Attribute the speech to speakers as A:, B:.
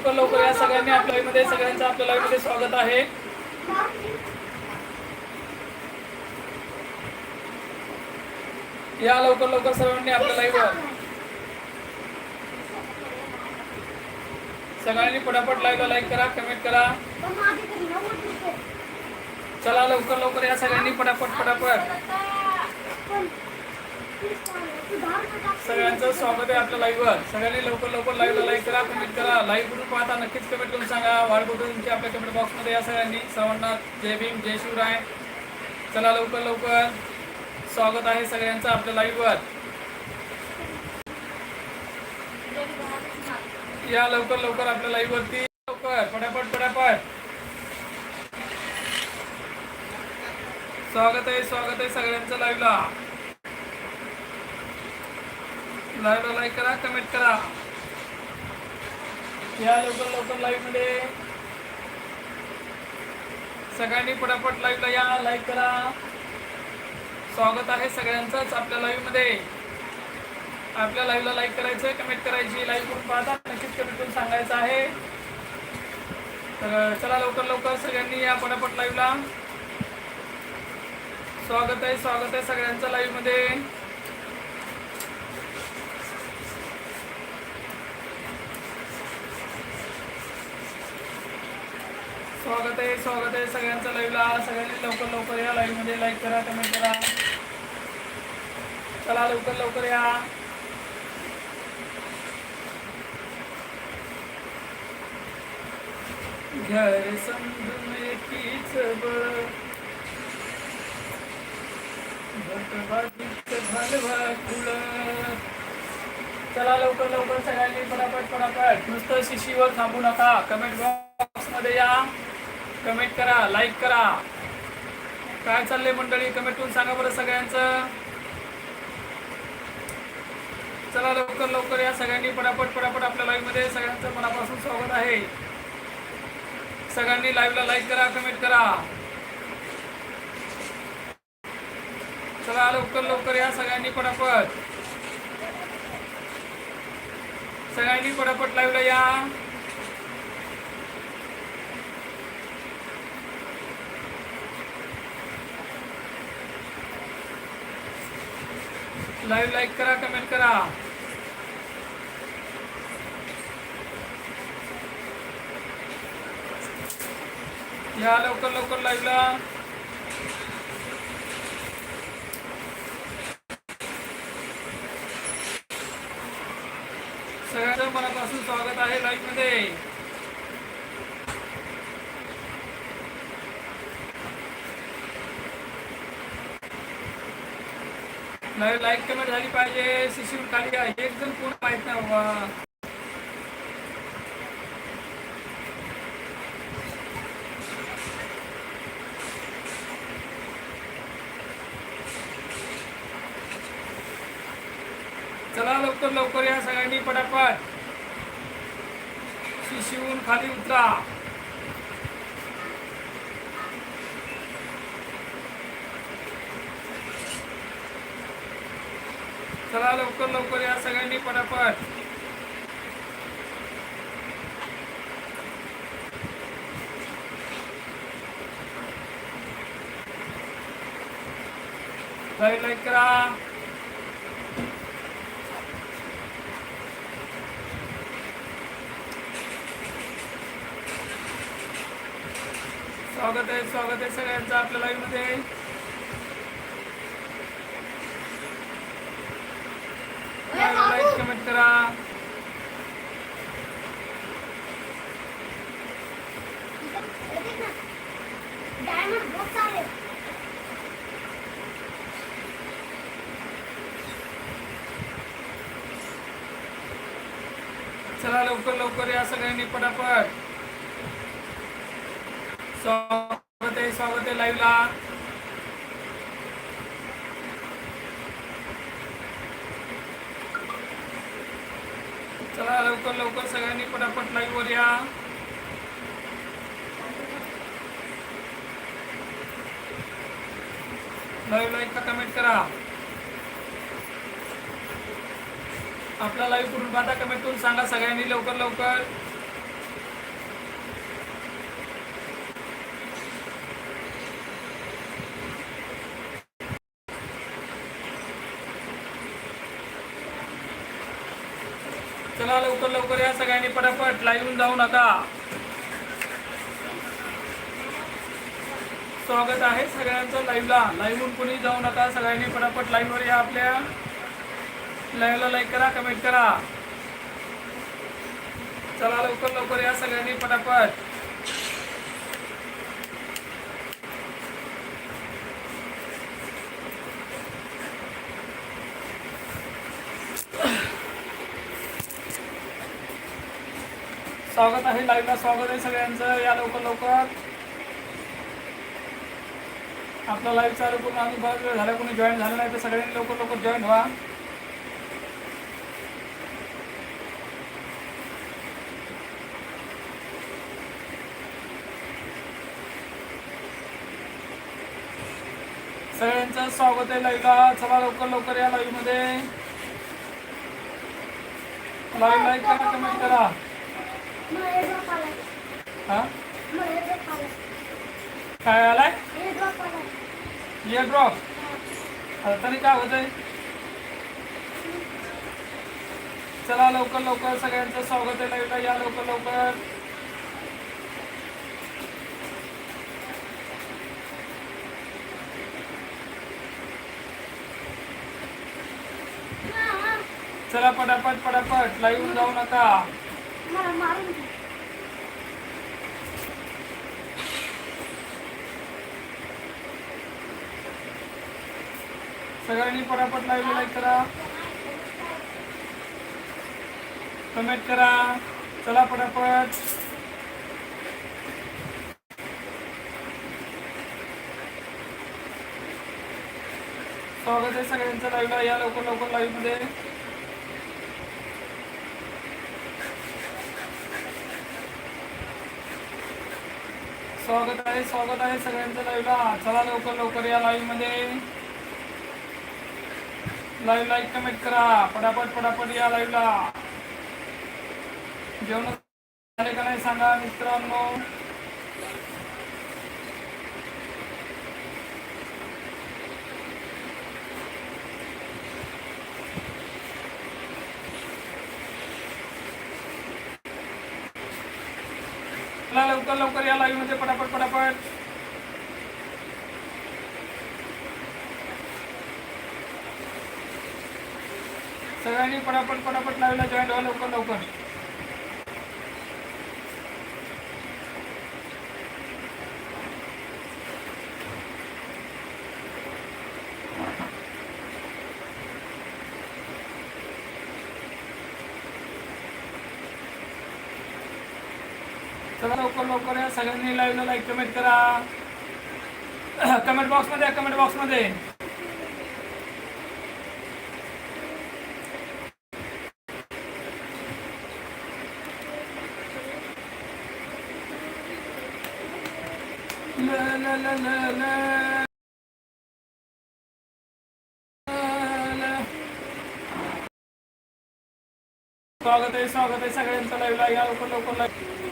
A: लवकर लवकर या सगळ्यांनी आपल्या live सगळ्यांचं आपल्या live स्वागत आहे. या लवकर लवकर सर्वांनी आपल्या लाईव्ह सगळ्यांनी पटापट लाईव्हला लाईक करा कमेंट करा. चला लवकर लवकर या सगळ्यांनी पटापट पटापट. सगळ्यांचं स्वागत आहे आपल्या लाईव्हवर सगळ्यांनी लवकर लवकर लाईव्हला लाईक करा कमेंट करा. लाईव्ह करून पाहता नक्कीच कमेंट करून सांगा. वाढ कुठून तुमच्या आपल्या कमेंट बॉक्समध्ये या सगळ्यांनी. सर्वांना जय भीम जय शिवराय. चला लवकर लवकर. स्वागत आहे सगळ्यांचं आपल्या लाईव्हवर या लवकर लवकर आपल्या लाईव्हवरती लवकर पटापट पटापट. स्वागत आहे स्वागत आहे सगळ्यांचं लाईव्हला लाईव्हला लाईक करा कमेंट करा. या लवकर लवकर लाईव्हमध्ये सगळ्यांनी पटापट लाईव्हला या लाईक करा. स्वागत आहे सगळ्यांचंच आपल्या लाईव्हमध्ये आपल्या लाईव्हला लाईक करायचं कमेंट करायची. लाईव्ह करून पाहता नक्कीच कमेंट करून सांगायचं आहे. तर चला लवकर लवकर सगळ्यांनी या पटापट लाईव्हला स्वागत आहे स्वागत आहे सगळ्यांचं लाईव्हमध्ये स्वागत आहे स्वागत आहे सगळ्यांचं लाईव्हला सगळ्यांनी लवकर लवकर या लाईव्हमध्ये लाईक करा कमेंट करा. चला लवकर लवकर या. घर समजून एकीच बळ चला लवकर लवकर सगळ्यांनी पटापट पटापट नुसतं शिशीवर थांबू नका. कमेंट बॉक्समध्ये या. कमेंट करा लाईक करा. काय चाललंय मंडळी? कमेंट करून सांगा बरं सगळ्यांचं. चला लवकर लवकर या सगळ्यांनी पटापट पटापट आपल्या लाईव्हमध्ये सगळ्यांचं मनापासून स्वागत आहे. सगळ्यांनी लाईव्हला लाईक करा कमेंट करा. चला लवकर लवकर या सगळ्यांनी पटापट. सगळ्यांनी पटापट लाईव्हला या. लाईव्ह लाईक करा कमेंट करा. या लवकर लवकर लाईव्हला. सगळ्यांचं मनापासून स्वागत आहे लाईव्ह नाही लाईक कमेंट झाली पाहिजे. शिशिर खाली आहे. एक जण कोण माहीत नाही बाबा. चला लवकर लवकर या सगळ्यांनी पटापट. शिशिवून खाली उतरा. चला लवकर लवकर या सगळ्यांनी पटापट. लाईक लाईक करा. स्वागत आहे स्वागत आहे सगळ्यांचं आपल्या लाईव्हमध्ये लाईक कमेंट करा. चला लवकर लवकर या सगळ्यांनी पटापट. स्वागत आहे स्वागत आहे लाईव्हला चला लवकर लवकर सगळ्यांनी पटापट लाईव्हवर या. लाईव्ह लाईक का कमेंट करा. आपला लाईव्ह करून पाहता कमेंट करून सांगा सगळ्यांनी लवकर लवकर. चला लवकर लवकर या सगळ्यांनी पटापट लाईव्ह जाऊ नका. स्वागत आहे सगळ्यांचं लाईव्हला लाईव्हून कुणी जाऊ नका. सगळ्यांनी पटापट लाईव्हवर या आपल्या. लाईव्हला लाईक करा कमेंट करा. चला लवकर लवकर या सगळ्यांनी पटापट. स्वागत आहे लाईव्हला स्वागत आहे सगळ्यांचं. या लवकर लवकर. आपला लाईव्ह चालू करून आम्ही बराच वेळ झाला कोणी जॉईन झालं नाही तर सगळ्यांनी लवकर लवकर जॉईन व्हा. सगळ्यांचं स्वागत आहे लाईव्हला चला लवकर लवकर या लाईव्हमध्ये. लाईव्ह लाईक करा कमेंट करा. हा काय आलाय? इयर ड्रॉप आता तरी काय होतय? चला लवकर लवकर सगळ्यांचं स्वागत आहे लाईव्हला या लवकर लवकर. चला पटापट पटापट. लाईव्ह जाऊ नका.
B: मला मारून दे.
A: सगळ्यांनी पटापट लाईव्ह लाईक करा. कमेंट करा. चला पटापट. स्वागत आहे सगळ्यांचं लाईव्हला. या लवकर लवकर लाईव्हमध्ये स्वागत आहे स्वागत आहे सगळ्यांचं लाईव्हला. चला लवकर लवकर या लाईव्हमध्ये लाईव्ह लाईक कमेंट करा. पटापट पटापट या लाईव्हला. जेवण झाले का नाही सांगा मित्रांनो. चला लवकर लवकर या लाईव्हमध्ये पटापट पटापट. सगळ्यांनी पटापट पटापट लाईव्हला जॉईन व्हा लवकर लवकर. चला लवकर लवकर या सगळ्यांनी लाईव्हला लाईक कमेंट करा. कमेंट बॉक्समध्ये कमेंट बॉक्समध्ये स्वागत आहे स्वागत आहे सगळ्यांचं लाईव्हला या लवकर लवकर लाईव्ह